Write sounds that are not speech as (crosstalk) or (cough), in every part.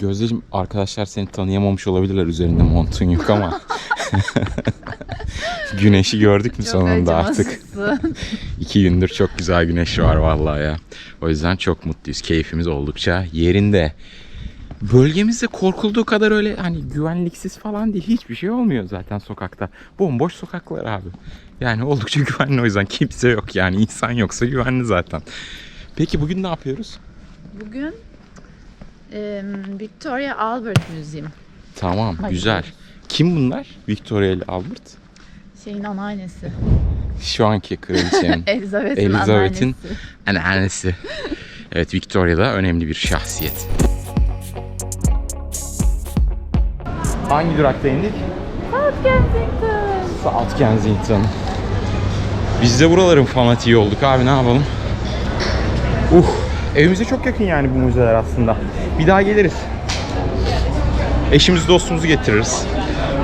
Gözdeciğim arkadaşlar seni tanıyamamış olabilirler üzerinde montun yok ama. (laughs) Güneşi gördük mü sonunda artık? İki gündür çok güzel güneş var vallahi ya. O yüzden çok mutluyuz. Keyfimiz oldukça yerinde. Bölgemizde korkulduğu kadar öyle hani güvenliksiz falan değil. Hiçbir şey olmuyor zaten sokakta. Bomboş sokaklar abi. Yani oldukça güvenli o yüzden kimse yok yani. insan yoksa güvenli zaten. Peki bugün ne yapıyoruz? Bugün e, Victoria Albert Museum. Tamam Hayır. güzel. Kim bunlar? Victoria ile Albert. Şeyin anneannesi. Şu anki kraliçenin (laughs) Elizabeth'in Elizabeth'in anneannesi. anneannesi. Evet Victoria da önemli bir şahsiyet. Hangi durakta indik? South Kensington. South Kensington. Biz de buraların fanatiği olduk abi ne yapalım? Uh, evimize çok yakın yani bu müzeler aslında. Bir daha geliriz. Eşimizi dostumuzu getiririz.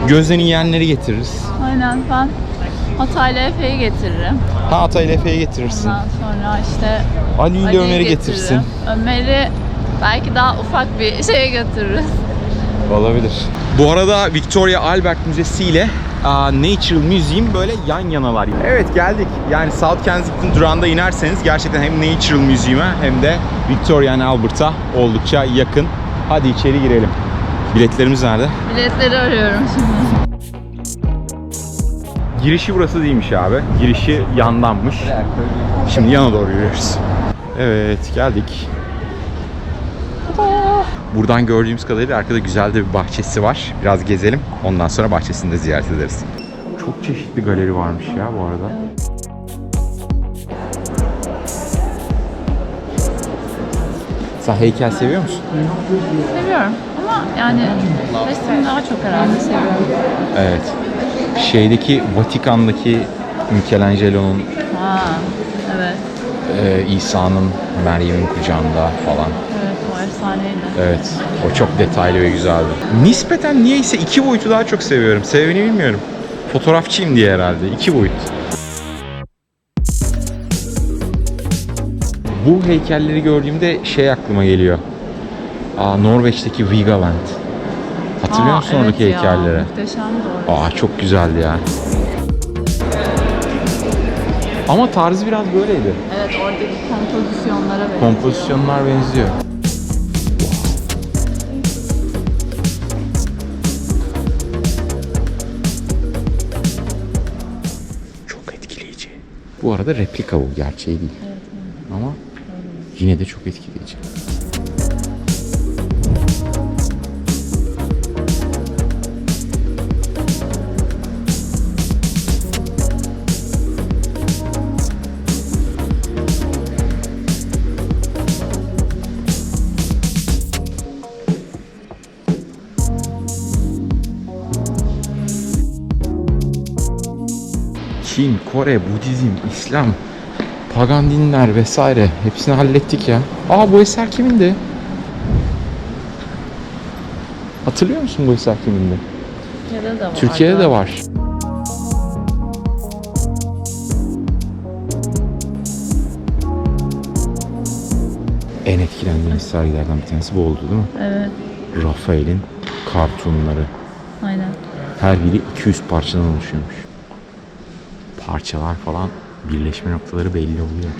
Gözden yiyenleri getiririz. Aynen ben Hatay'la Efe'yi getiririm. Ha Atay Efe'yi getirirsin. Ondan sonra işte Ali ile Ömer'i getirsin. Ömer'i belki daha ufak bir (laughs) şeye götürürüz. Olabilir. Bu arada Victoria Albert Müzesi ile aa, Natural Museum böyle yan yanalar. Evet geldik. Yani South Kensington durağında inerseniz gerçekten hem Natural Museum'a hem de Victoria and Albert'a oldukça yakın. Hadi içeri girelim. Biletlerimiz nerede? Biletleri arıyorum şimdi. Girişi burası değilmiş abi. Girişi yandanmış. Şimdi yana doğru yürüyoruz. Evet geldik. Buradan gördüğümüz kadarıyla arkada güzel de bir bahçesi var. Biraz gezelim. Ondan sonra bahçesini de ziyaret ederiz. Çok çeşitli galeri varmış ya bu arada. Sen heykel seviyor musun? Seviyorum ama yani resim daha çok herhalde seviyorum. Evet. Şeydeki Vatikan'daki Michelangelo'nun Ha, evet. e, İsa'nın Meryem'in kucağında falan. Evet o efsaneydi. Evet. O çok detaylı ve güzeldi. Nispeten niyeyse iki boyutu daha çok seviyorum. Sebebini bilmiyorum. Fotoğrafçıyım diye herhalde. İki boyut. Bu heykelleri gördüğümde şey aklıma geliyor. Aa, Norveç'teki Vigaland. Hatırlıyor Aa, musun oradaki evet ya, heykelleri? Muhteşemdi orası. Aa çok güzeldi ya. Ama tarzı biraz böyleydi. Evet oradaki kompozisyonlara benziyor. Kompozisyonlar benziyor. Bu arada replika bu, gerçeği değil. Evet, Ama yine de çok etkileyici. Çin, Kore, Budizm, İslam, pagan dinler vesaire hepsini hallettik ya. Aa bu eser kimindi? Hatırlıyor musun bu eser kimindi? Türkiye'de de var. Türkiye'de de var. En etkilendiğimiz sergilerden bir tanesi bu oldu değil mi? Evet Rafael'in kartunları. aynen. Her biri 200 parçadan oluşuyormuş. Parçalar falan birleşme noktaları belli oluyor.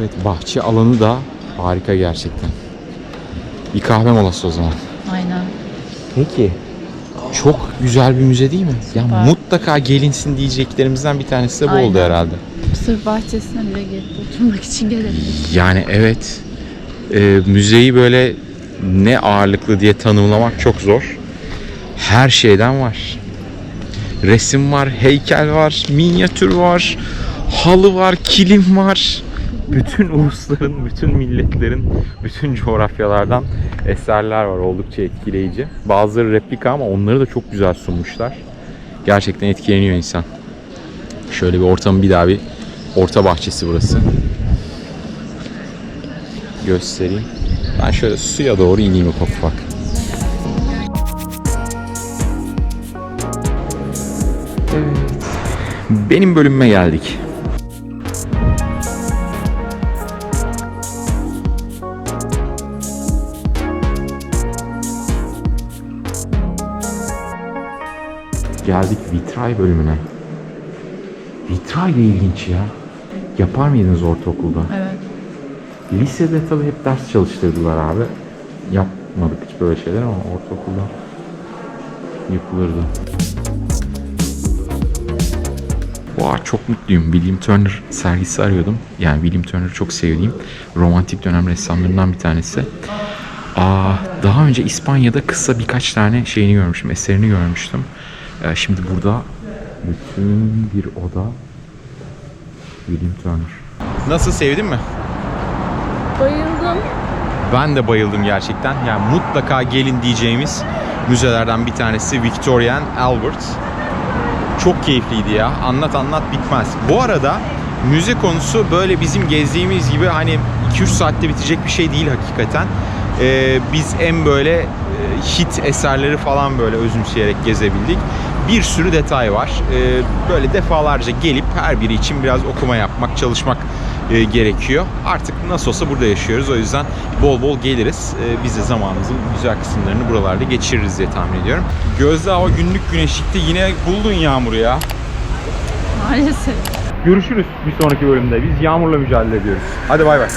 Evet bahçe alanı da harika gerçekten. Bir kahve molası o zaman. Aynen. Peki. Çok güzel bir müze değil mi? Ya Süper. mutlaka gelinsin diyeceklerimizden bir tanesi de bu oldu Aynen. herhalde. Sırf bahçesine bile gelip oturmak için gelelim. Yani evet. e, müzeyi böyle ne ağırlıklı diye tanımlamak çok zor. Her şeyden var. Resim var, heykel var, minyatür var, halı var, kilim var. Bütün ulusların, bütün milletlerin, bütün coğrafyalardan eserler var. Oldukça etkileyici. Bazıları replika ama onları da çok güzel sunmuşlar. Gerçekten etkileniyor insan. Şöyle bir ortamı bir daha bir orta bahçesi burası göstereyim. Ben şöyle suya doğru ineyim ufak ufak. Benim bölümüme geldik. Geldik vitray bölümüne. Vitray da ilginç ya. Yapar mıydınız ortaokulda? Evet. Lisede tabii hep ders çalıştırdılar abi. Yapmadık hiç böyle şeyler ama ortaokulda yapılırdı. Vay çok mutluyum. William Turner sergisi arıyordum. Yani William Turner'ı çok sevdiğim romantik dönem ressamlarından bir tanesi. Aa, daha önce İspanya'da kısa birkaç tane şeyini görmüştüm, eserini görmüştüm. Ee, şimdi burada bütün bir oda William Turner. Nasıl sevdin mi? Bayıldım. Ben de bayıldım gerçekten. Yani mutlaka gelin diyeceğimiz müzelerden bir tanesi Victoria and Albert. Çok keyifliydi ya. Anlat anlat bitmez. Bu arada müze konusu böyle bizim gezdiğimiz gibi hani 2-3 saatte bitecek bir şey değil hakikaten. Ee, biz en böyle e, hit eserleri falan böyle özümseyerek gezebildik. Bir sürü detay var. Ee, böyle defalarca gelip her biri için biraz okuma yapmak, çalışmak e, gerekiyor. Artık nasıl olsa burada yaşıyoruz. O yüzden bol bol geliriz. E, biz de zamanımızın güzel kısımlarını buralarda geçiririz diye tahmin ediyorum. Gözde hava günlük güneşlikte yine buldun yağmuru ya. Maalesef. Görüşürüz bir sonraki bölümde. Biz yağmurla mücadele ediyoruz. Hadi bay bay.